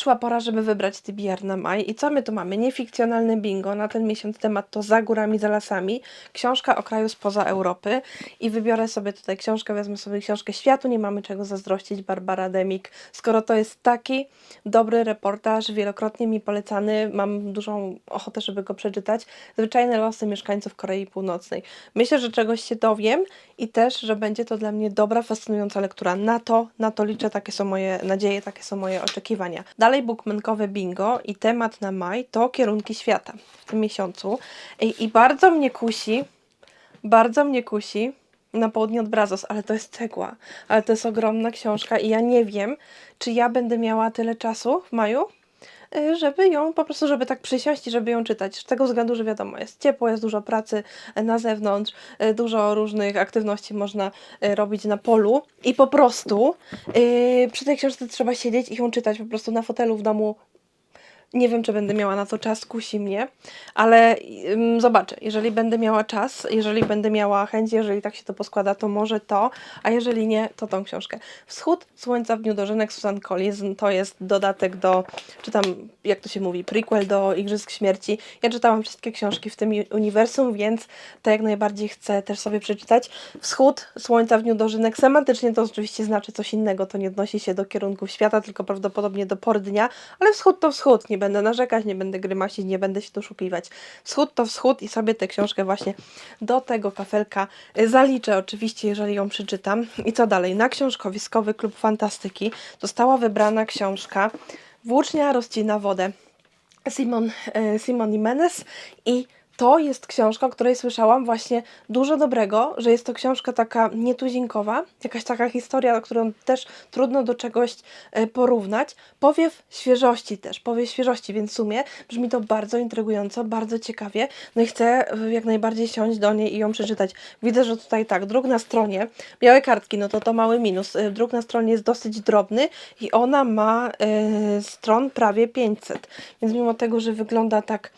przyszła pora, żeby wybrać TBR na maj. I co my tu mamy? Niefikcjonalne bingo. Na ten miesiąc temat to Za górami, za lasami. Książka o kraju spoza Europy. I wybiorę sobie tutaj książkę, wezmę sobie książkę Światu. Nie mamy czego zazdrościć, Barbara Demik. Skoro to jest taki dobry reportaż, wielokrotnie mi polecany, mam dużą ochotę, żeby go przeczytać. Zwyczajne losy mieszkańców Korei Północnej. Myślę, że czegoś się dowiem i też, że będzie to dla mnie dobra, fascynująca lektura. Na to, na to liczę, takie są moje nadzieje, takie są moje oczekiwania. Dalej bookmankowe bingo i temat na maj to kierunki świata w tym miesiącu. I, i bardzo mnie kusi, bardzo mnie kusi na południe od Brazos, ale to jest cegła, ale to jest ogromna książka i ja nie wiem, czy ja będę miała tyle czasu w maju, żeby ją po prostu, żeby tak przysiąść i żeby ją czytać. Z tego względu, że wiadomo, jest ciepło, jest dużo pracy e, na zewnątrz, e, dużo różnych aktywności można robić na polu i po prostu y, przy tej książce trzeba siedzieć i ją czytać po prostu na fotelu w domu. Nie wiem, czy będę miała na to czas, kusi mnie, ale ym, zobaczę. Jeżeli będę miała czas, jeżeli będę miała chęć, jeżeli tak się to poskłada, to może to, a jeżeli nie, to tą książkę. Wschód Słońca w Dniu Dożynek Susan Collins to jest dodatek do, czy tam, jak to się mówi, prequel do Igrzysk Śmierci. Ja czytałam wszystkie książki w tym uniwersum, więc to jak najbardziej chcę też sobie przeczytać. Wschód Słońca w Dniu Dożynek semantycznie to oczywiście znaczy coś innego, to nie odnosi się do kierunków świata, tylko prawdopodobnie do pory dnia, ale wschód to wschód, nie będę narzekać, nie będę grymasić, nie będę się doszukiwać. Wschód to wschód i sobie tę książkę właśnie do tego kafelka y, zaliczę oczywiście, jeżeli ją przeczytam. I co dalej? Na książkowiskowy klub fantastyki została wybrana książka Włócznia rozcina wodę. Simon, e, Simon Jimenez i to jest książka, o której słyszałam właśnie dużo dobrego, że jest to książka taka nietuzinkowa, jakaś taka historia, którą też trudno do czegoś e, porównać. Powiew świeżości też, powiew świeżości, więc w sumie brzmi to bardzo intrygująco, bardzo ciekawie, no i chcę e, jak najbardziej siąść do niej i ją przeczytać. Widzę, że tutaj tak, druk na stronie, białe kartki, no to to mały minus, E, druk na stronie jest dosyć drobny i ona ma e, stron prawie 500, więc mimo tego, że wygląda tak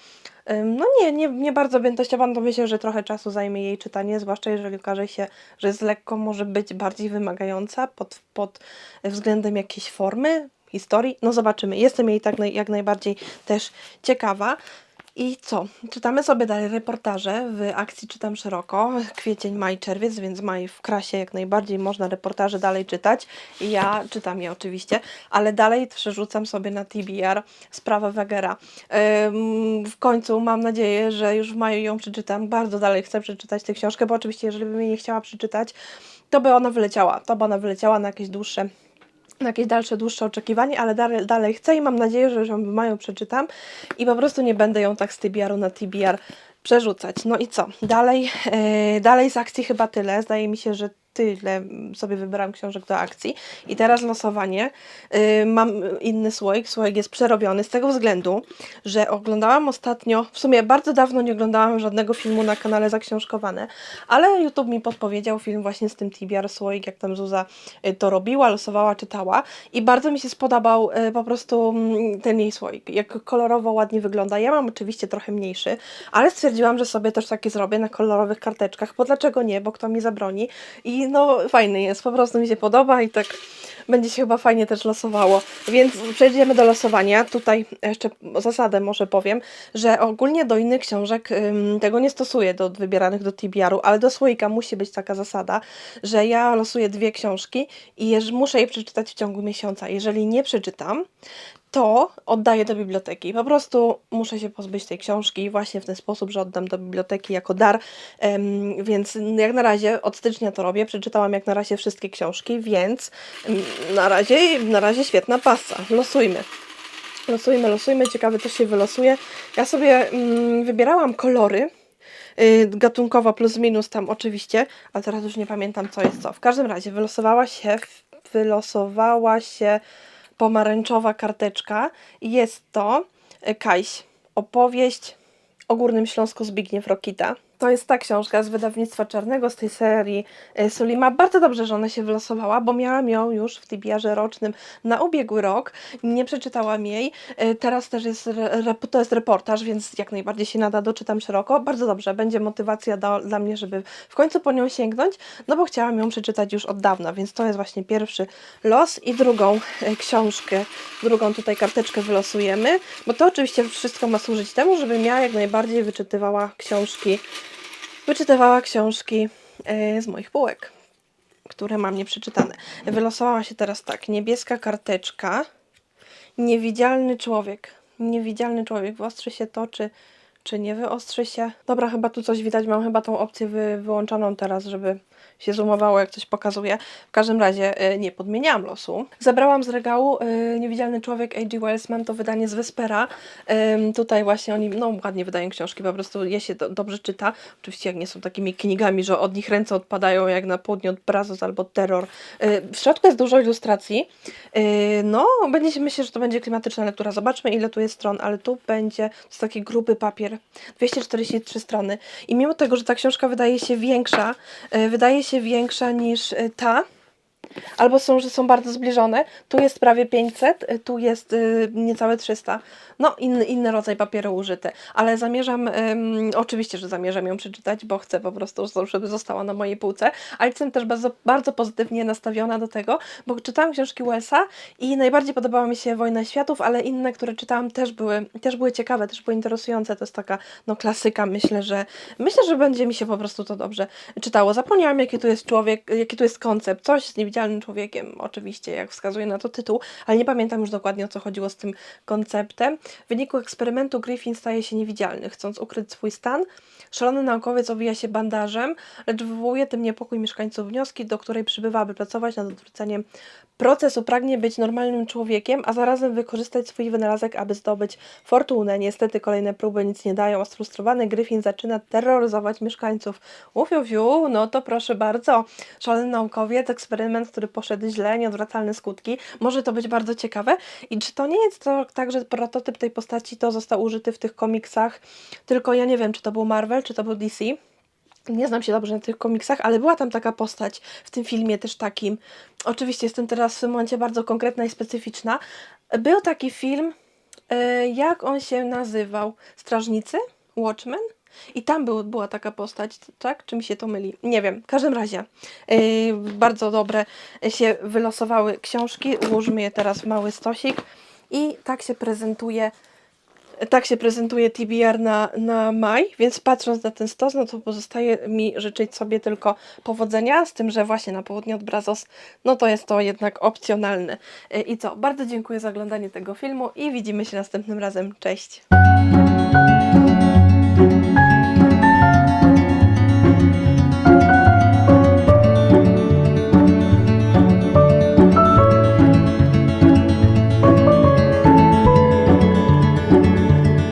No nie, nie, nie bardzo objętościowa, no to myślę, że trochę czasu zajmie jej czytanie, zwłaszcza jeżeli okaże się, że jest lekko, może być bardziej wymagająca pod, pod względem jakiejś formy, historii. No zobaczymy. Jestem jej tak naj, jak najbardziej też ciekawa. I co? Czytamy sobie dalej reportaże. W akcji czytam szeroko. Kwiecień, maj, czerwiec, więc maj w krasie jak najbardziej można reportaże dalej czytać. I ja czytam je oczywiście, ale dalej przerzucam sobie na TBR sprawę Wegera. W końcu mam nadzieję, że już w maju ją przeczytam. Bardzo dalej chcę przeczytać tę książkę, bo oczywiście, jeżeli bym jej nie chciała przeczytać, to by ona wyleciała. To by ona wyleciała na jakieś dłuższe jakieś dalsze, dłuższe oczekiwanie, ale dalej, dalej chcę i mam nadzieję, że ją w maju przeczytam i po prostu nie będę ją tak z TBR-u na TBR przerzucać. No i co? Dalej, e, dalej z akcji chyba tyle. Zdaje mi się, że tyle sobie wybrałam książek do akcji. I teraz losowanie. E, mam inny słoik. Słoik jest przerobiony z tego względu, że oglądałam ostatnio, w sumie bardzo dawno nie oglądałam żadnego filmu na kanale Zaksiążkowane, ale YouTube mi podpowiedział film właśnie z tym TBR słoik, jak tam Zuza y, to robiła, losowała, czytała i bardzo mi się spodobał y, po prostu mm, ten jej słoik, jak kolorowo ładnie wygląda. Ja mam oczywiście trochę mniejszy, ale stwierdziłam, że sobie też taki zrobię na kolorowych karteczkach, bo dlaczego nie, bo kto mi zabroni i no fajny jest, po prostu mi się podoba i tak będzie się chyba fajnie też losowało. Więc przejdziemy do losowania. Tutaj jeszcze zasadę może powiem, że ogólnie do innych książek ym, tego nie stosuję, do wybieranych do TBR-u, ale do słoika musi być taka zasada, że ja losuję dwie książki i muszę je przeczytać w ciągu miesiąca. Jeżeli nie przeczytam, to oddaję do biblioteki. Po prostu muszę się pozbyć tej książki właśnie w ten sposób, że oddam do biblioteki jako dar. Em, więc jak na razie od stycznia to robię. Przeczytałam jak na razie wszystkie książki, więc em, na razie, na razie świetna pasa. Losujmy. Losujmy, losujmy. Ciekawy też się wylosuje. Ja sobie mm, wybierałam kolory. y, Gatunkowo plus minus tam oczywiście, ale teraz już nie pamiętam co jest co. W każdym razie wylosowała się, wylosowała się pomarańczowa karteczka jest to y, Kajś, opowieść o Górnym Śląsku Zbigniew Rokita. To jest ta książka z wydawnictwa Czarnego, z tej serii e, Sulima. Bardzo dobrze, że ona się wylosowała, bo miałam ją już w TBR-ze rocznym na ubiegły rok. Nie przeczytałam jej. E, Teraz też jest, to jest reportaż, więc jak najbardziej się nada, doczytam szeroko. Bardzo dobrze, będzie motywacja do, dla mnie, żeby w końcu po nią sięgnąć, no bo chciałam ją przeczytać już od dawna, więc to jest właśnie pierwszy los i drugą e, książkę, drugą tutaj karteczkę wylosujemy, bo to oczywiście wszystko ma służyć temu, żebym ja jak najbardziej wyczytywała książki wyczytywała książki e, z moich półek, które mam nieprzeczytane. Wylosowała się teraz tak, niebieska karteczka, niewidzialny człowiek. Niewidzialny człowiek, wyostrzy się to, czy, czy nie wyostrzy się. Dobra, chyba tu coś widać, mam chyba tą opcję wy, wyłączoną teraz, żeby się zoomowało, jak coś pokazuje. W każdym razie e, nie podmieniałam losu. Zabrałam z regału e, Niewidzialny Człowiek A.G. Wells, mam to wydanie z Vespera. Em, tutaj właśnie oni, no ładnie wydają książki, po prostu je się do, dobrze czyta. Oczywiście jak nie są takimi knigami, że od nich ręce odpadają jak na południe od Brazos albo Terror. E, w środku jest dużo ilustracji. No, będzie, myślę, że to będzie klimatyczna lektura. Zobaczmy ile tu jest stron, ale tu będzie, to jest taki gruby papier, 243 strony. I mimo tego, że ta książka wydaje się większa, e, wydaje się większa niż e, ta, albo są, że są bardzo zbliżone. Tu jest prawie 500, y, tu jest y, niecałe 300. No, inny, inny rodzaj papieru użyty, ale zamierzam, oczywiście, że zamierzam ją przeczytać, bo chcę po prostu, żeby została na mojej półce, ale jestem też bardzo, bardzo pozytywnie nastawiona do tego, bo czytałam książki Wellsa i najbardziej podobała mi się Wojna Światów, ale inne, które czytałam też były, też były ciekawe, też były interesujące. To jest taka no, klasyka, myślę, że myślę, że będzie mi się po prostu to dobrze czytało. Zapomniałam, jaki tu jest człowiek, jaki tu jest koncept, coś z niewidzialnym człowiekiem, oczywiście, jak wskazuje na to tytuł, ale nie pamiętam już dokładnie o co chodziło z tym konceptem. W wyniku eksperymentu Griffin staje się niewidzialny, chcąc ukryć swój stan. Szalony naukowiec owija się bandażem, lecz wywołuje tym niepokój mieszkańców wnioski, do której przybywa, aby pracować nad odwróceniem procesu. Pragnie być normalnym człowiekiem, a zarazem wykorzystać swój wynalazek, aby zdobyć fortunę. Niestety kolejne próby nic nie dają, a sfrustrowany Griffin zaczyna terroryzować mieszkańców. Ufiu, fiu, no to proszę bardzo. Szalony naukowiec, eksperyment, który poszedł źle, nieodwracalne skutki. Może to być bardzo ciekawe. I czy to nie jest to tak, że prototyp tej postaci to został użyty w tych komiksach, tylko ja nie wiem, czy to był Marvel, czy to był DC. Nie znam się dobrze na tych komiksach, ale była tam taka postać w tym filmie też takim. Oczywiście jestem teraz w tym momencie bardzo konkretna i specyficzna. Był taki film, e, jak on się nazywał? Strażnicy? Watchmen? I tam był, była taka postać, tak? Czy mi się to myli? Nie wiem. W każdym razie yy, bardzo dobre się wylosowały książki. Ułożymy je teraz w mały stosik. I tak się prezentuje tak się prezentuje TBR na, na maj, więc patrząc na ten stos, no to pozostaje mi życzyć sobie tylko powodzenia, z tym, że właśnie na południe od Brazos, no to jest to jednak opcjonalne. Yy, I co? Bardzo dziękuję za oglądanie tego filmu i widzimy się następnym razem. Cześć!